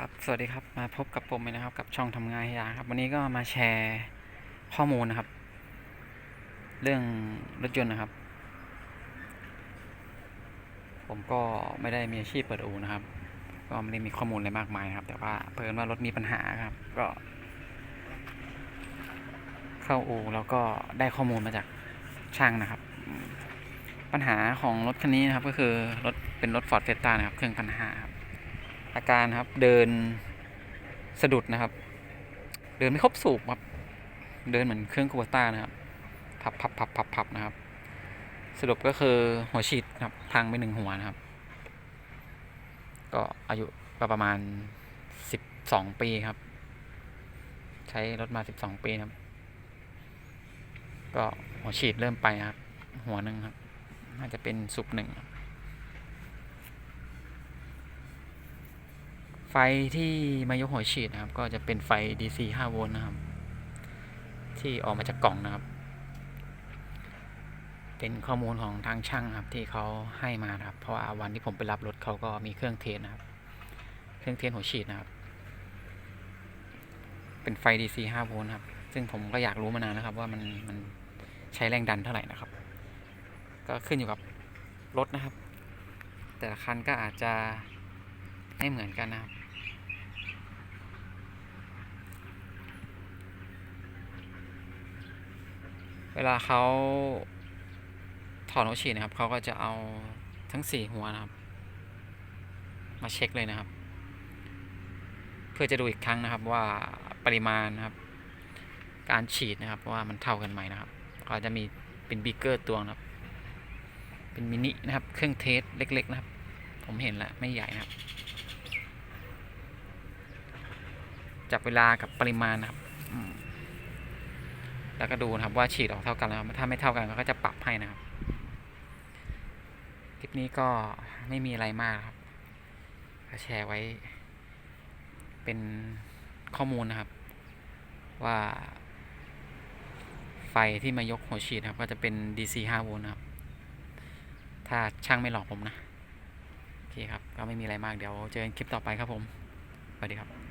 ครับ สวัสดีครับ มาพบกับผมเลยนะครับ กับช่องทำงานยาครับ วันนี้ก็มาแชร์ข้อมูลนะครับ เรื่องรถยนต์นะครับ ผมก็ไม่ได้มีอาชีพเปิดอู่นะครับ ก็ไม่ได้มีข้อมูลอะไรมากมายครับ แต่ว่าเพิ่นว่ารถมีปัญหาครับ ก็ เข้าอู่แล้วก็ได้ข้อมูลมาจากช่างนะครับ ปัญหาของรถคันนี้นะครับ ก็คือรถเป็นรถ Ford Fiesta นะครับ เครื่องพันห้าครับ อาการครับ เดินสะดุดนะครับ เดินไม่ครบสูบครับ เดินเหมือนเครื่องคูเบต้านะครับ พับพับพับพับพับนะครับ สรุปก็คือหัวฉีดครับ พังไปหนึ่งหัวนะครับ ก็อายุประมาณสิบสองปีครับ ใช้รถมาสิบสองปีครับ ก็หัวฉีดเริ่มไปครับ หัวหนึ่งครับ น่าจะเป็นซุปหนึ่งครับ ไฟที่มายกหัวฉีดนะครับ ก็จะเป็นไฟ DC 5 โวลต์นะครับ ที่ออกมาจากกล่องนะครับ เป็นข้อมูลของทางช่างครับที่เขาให้มานะครับ เพราะว่าวันที่ผมไปรับรถเขาก็มีเครื่องเทสนะครับ เครื่องเทสหัวฉีดนะครับ เป็นไฟ DC 5 โวลต์ครับ ซึ่งผมก็อยากรู้มานานแล้วครับ ว่ามันมันใช้แรงดันเท่าไหร่นะครับ ก็ขึ้นอยู่กับรถนะครับ แต่ละคันก็อาจจะไม่เหมือนกันนะครับ เวลาเขาถอดหัวฉีดนะครับเขาก็จะเอาทั้งสี่หัวนะครับ มาเช็คเลยนะครับ เพื่อจะดูอีกครั้งนะครับว่าปริมาณนะครับ การฉีดนะครับว่ามันเท่ากันไหมนะครับเขาจะมีเป็นบีเกอร์ตัวนะครับ เป็นมินินะครับ เครื่องเทสเล็ก ๆ นะครับ ผมเห็นแล้วไม่ใหญ่นะครับ จับเวลากับปริมาณนะครับ แล้วก็ดูนะครับว่าฉีดออกเท่ากันแล้วถ้าไม่เท่ากันก็จะปรับให้นะครับคลิปนี้ก็ไม่มีอะไรมากครับก็แชร์ไว้ เป็นข้อมูลนะครับ ว่า ไฟที่มายกหัวฉีดครับ ก็จะเป็น DC 5โวลต์นะครับ ถ้าช่างไม่หลอกผมนะ โอเคครับ ก็ไม่มีอะไรมากเดี๋ยวเจอกันคลิปต่อไปครับผมสวัสดีครับ